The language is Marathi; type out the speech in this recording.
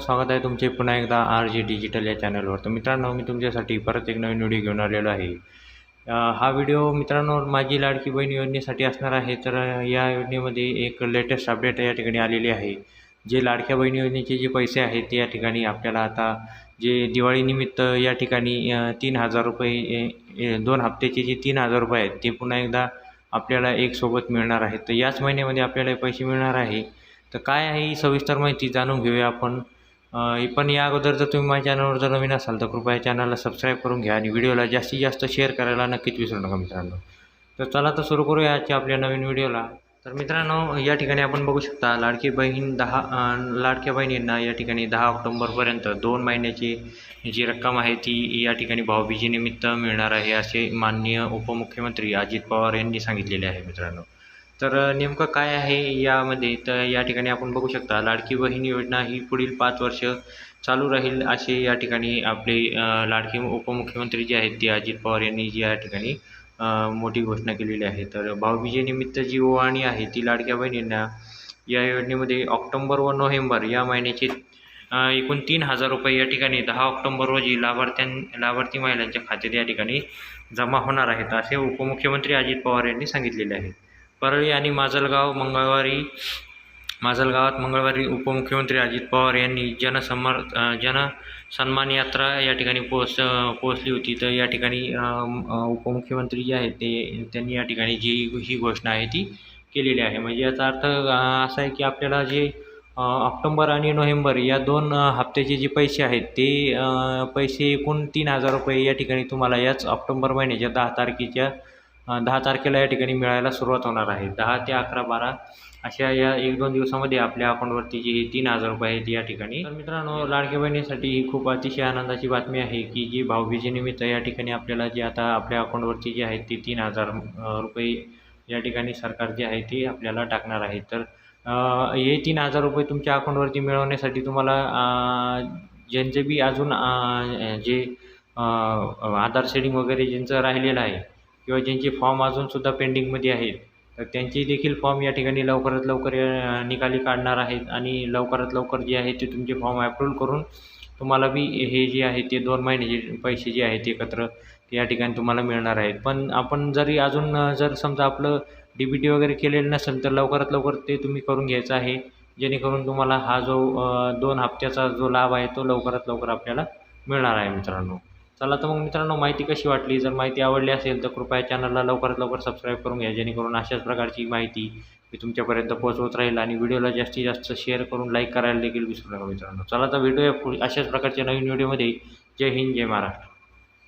स्वागत आहे तुमचे पुन्हा एकदा आर जी डिजिटल या चॅनलवर. तर मित्रांनो मी तुमच्यासाठी परत एक नवीन व्हिडिओ घेऊन आलेलो आहे. हा व्हिडिओ मित्रांनो माझी लाडकी बहीण योजनेसाठी असणार आहे. तर या योजनेमध्ये एक लेटेस्ट अपडेट या ठिकाणी आलेली आहे. जे लाडक्या बहीण योजनेचे जे पैसे आहेत ते या ठिकाणी आपल्याला आता जे दिवाळीनिमित्त या ठिकाणी तीन हजार रुपये ए, दोन हप्त्याचे जे तीन हजार रुपये आहेत ते पुन्हा एकदा आपल्याला एक सोबत मिळणार आहेत तर याच महिन्यामध्ये आपल्याला पैसे मिळणार आहे. तर काय आहे ही सविस्तर माहिती जाणून घेऊया आपण. पण या अगोदर जर तुम्ही माझ्या चॅनलवर जर नवीन असाल तर कृपया चॅनलला सबस्क्राईब करून घ्या आणि व्हिडिओला जास्तीत जास्त शेअर करायला नक्कीच विसरू नका मित्रांनो. तर चला तर सुरू करूया आजच्या आपल्या नवीन व्हिडिओला. तर मित्रांनो या ठिकाणी आपण बघू शकता लाडकी बहीण दहा लाडक्या बहिणींना या ठिकाणी दहा ऑक्टोंबरपर्यंत दोन महिन्याची जी रक्कम आहे ती या ठिकाणी भाऊबीजीनिमित्त मिळणार आहे असे माननीय उपमुख्यमंत्री अजित पवार यांनी सांगितलेले आहे मित्रांनो. तर नेमकं काय आहे यामध्ये? तर या ठिकाणी आपण बघू शकता लाडकी बहीण योजना ही पुढील पाच वर्ष चालू राहील असे या ठिकाणी आपले लाडकी लाडके उपमुख्यमंत्री जे आहेत ते अजित पवार यांनी जी या ठिकाणी मोठी घोषणा केलेली आहे. तर भाऊबीजेनिमित्त जी ओवाणी आहे ती लाडक्या बहिणींना या योजनेमध्ये ऑक्टोंबर व नोव्हेंबर या महिन्याचे एकूण तीन हजार रुपये या ठिकाणी दहा ऑक्टोंबर रोजी लाभार्थ्यां लाभार्थी महिलांच्या खात्यात या ठिकाणी जमा होणार आहेत असे उपमुख्यमंत्री अजित पवार यांनी सांगितलेले आहे. परळी आणि माजलगाव मंगळवारी माजलगावात मंगळवारी उपमुख्यमंत्री अजित पवार यांनी जनसमर जनसन्मान यात्रा या ठिकाणी पोहोच पोहोचली होती. तर या ठिकाणी उपमुख्यमंत्री जे आहेत ते त्यांनी या ठिकाणी जी ही घोषणा आहे ती केलेली आहे. म्हणजे याचा अर्थ असा आहे की आपल्याला जे ऑक्टोंबर आणि नोव्हेंबर या दोन हप्त्याचे जे पैसे आहेत ते पैसे एकूण तीन हजार रुपये या ठिकाणी तुम्हाला याच ऑक्टोंबर महिन्याच्या दहा तारखेच्या दहा तारखेला या ठिकाणी मिळायला सुरुवात होणार आहे. दहा ते अकरा बारा अशा या एक दोन दिवसामध्ये आपल्या अकाउंटवरती जे तीन हजार रुपये आहेत या ठिकाणी. तर मित्रांनो लाडक्या बहिणीसाठी ही खूप अतिशय आनंदाची बातमी आहे की जी भाऊबीजेनिमित्त या ठिकाणी आपल्याला जे आता आपल्या अकाउंटवरती जे आहेत ते तीन हजार रुपये या ठिकाणी सरकार जे आहे ते आपल्याला टाकणार आहे. तर हे तीन हजार रुपये तुमच्या अकाउंटवरती मिळवण्यासाठी तुम्हाला ज्यांचे बी अजून जे आधार सेडिंग वगैरे ज्यांचं राहिलेलं आहे किंवा ज्यांचे फॉर्म अजूनसुद्धा पेंडिंगमध्ये आहेत तर त्यांचे देखील फॉर्म या ठिकाणी लवकरात लवकर निकाली काढणार आहेत आणि लवकरात लवकर जे आहे ते तुमचे फॉर्म अप्रूव्ह करून तुम्हाला बी हे जे आहे ते दोन महिन्याचे पैसे जे आहेत एकत्र या ठिकाणी तुम्हाला मिळणार आहेत. पण आपण जरी अजून जर समजा आपलं डी बी टी वगैरे केलेलं नसेल तर लवकरात लवकर ते तुम्ही करून घ्यायचं आहे. जेणेकरून तुम्हाला हा जो दोन हप्त्याचा जो लाभ आहे तो लवकरात लवकर आपल्याला मिळणार आहे मित्रांनो. चला तर मग मित्रांनो माहिती कशी वाटली? जर माहिती आवडली असेल तर कृपया चॅनलला लवकरात लवकर सबस्क्राईब करून घ्या जेणेकरून अशाच प्रकारची माहिती मी तुमच्यापर्यंत पोहोचवत राहील आणि व्हिडिओला जास्तीत जास्त शेअर करून लाईक करायला देखील विसरू नका मित्रांनो. चला तर व्हिडिओ अशाच प्रकारच्या नवीन व्हिडिओमध्ये जय हिंद जय महाराष्ट्र.